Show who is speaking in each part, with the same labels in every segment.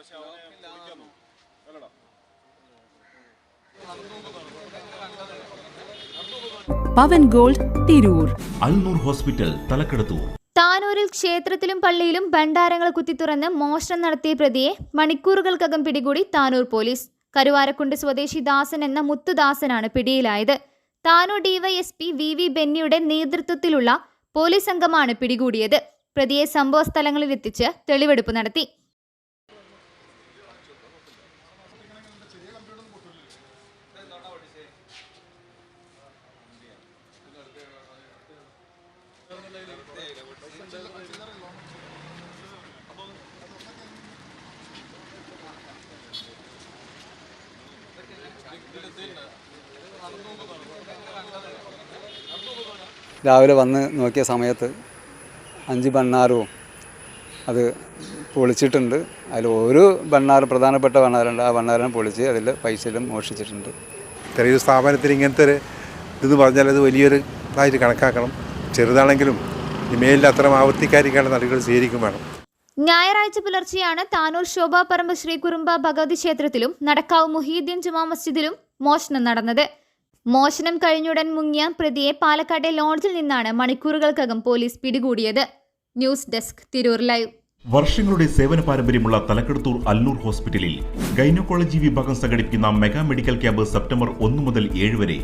Speaker 1: പക്ഷെ അവനെ വിളിക്കാൻ അല്ലടാ.
Speaker 2: പവൻ ഗോൾഡ് തിരൂർ.
Speaker 3: അൽനൂർ ഹോസ്പിറ്റൽ തലക്കെടുത്തൂർ.
Speaker 4: താനൂരിൽ ക്ഷേത്രത്തിലും പള്ളിയിലും ഭണ്ഡാരങ്ങൾ കുത്തിത്തുറന്ന് മോഷണം നടത്തിയ പ്രതിയെ മണിക്കൂറുകൾക്കകം പിടികൂടി താനൂർ പോലീസ്. കരുവാരക്കുണ്ട് സ്വദേശി ദാസൻ എന്ന മുത്തുദാസനാണ് പിടിയിലായത്. താനൂർ ഡിവൈഎസ്പി വി വി ബെന്നിയുടെ നേതൃത്വത്തിലുള്ള പോലീസ് സംഘമാണ് പിടികൂടിയത്. പ്രതിയെ സംഭവ സ്ഥലങ്ങളിലെത്തിച്ച് തെളിവെടുപ്പ് നടത്തി.
Speaker 5: രാവിലെ വന്ന് നോക്കിയ സമയത്ത് അഞ്ച് ബണ്ണാറും അത് പൊളിച്ചിട്ടുണ്ട്. അതിൽ ഒരു ബണ്ണാറ് പ്രധാനപ്പെട്ട ബണ്ണാറുണ്ട് ആ ബണ്ണാറിനെ പൊളിച്ച് അതിൽ പൈസയിലും മോഷിച്ചിട്ടുണ്ട്
Speaker 6: ചെറിയൊരു സ്ഥാപനത്തിന് ഇങ്ങനത്തെ ഒരു ഇതെന്ന് പറഞ്ഞാൽ അത് വലിയൊരു ഇതായിട്ട് കണക്കാക്കണം. ചെറുതാണെങ്കിലും ഈ അത്ര അത്തരം ആവർത്തിക്കാതിരിക്കാനുള്ള നടപടികൾ സ്വീകരിക്കും വേണം.
Speaker 4: ഞായറാഴ്ച പുലർച്ചെയാണ് താനൂർ ശോഭാപറമ്പ് ശ്രീകുറുമ്പ ഭഗവതി ക്ഷേത്രത്തിലും നടക്കാവ് മുഹീദ്ദീൻ ജുമാ മസ്ജിദിലും മോഷണം നടന്നത്. മോഷണം കഴിഞ്ഞുടൻ മുങ്ങിയ പ്രതിയെ പാലക്കാട്ടെ ലോഡ്ജിൽ നിന്നാണ് മണിക്കൂറുകൾക്കകം പോലീസ് പിടികൂടിയത്. News desk Tirur live.
Speaker 3: വർഷങ്ങളുടെ സേവന പാരമ്പര്യമുള്ള തലക്കെടുത്തൂർ അല്ലൂർ ഹോസ്പിറ്റലിൽ ഗൈനക്കോളജി വിഭാഗം സംഘടിപ്പിക്കുന്ന മെഗാ മെഡിക്കൽ ക്യാമ്പ് സെപ്റ്റംബർ ഒന്ന് മുതൽ ഏഴ് വരെ.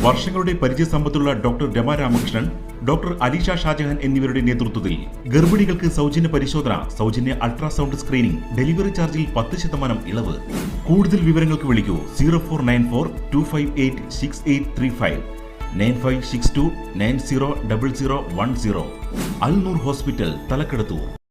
Speaker 3: വർഷങ്ങളുടെ പരിചയസമ്പത്തുള്ള ഡോക്ടർ രമ രാമകൃഷ്ണൻ ഡോക്ടർ അലീഷ ഷാജഹാൻ എന്നിവരുടെ നേതൃത്വത്തിൽ ഗർഭിണികൾക്ക് സൗജന്യ പരിശോധന സൗജന്യ അൾട്രാസൗണ്ട് സ്ക്രീനിംഗ് ഡെലിവറി ചാർജിൽ പത്ത് ശതമാനം ഇളവ്. കൂടുതൽ വിവരങ്ങൾക്ക് വിളിക്കൂ zero four nine four two five eight six eight three five nine five six two nine zero double zero one zero. Alnoor Hospital Thalakkadathur.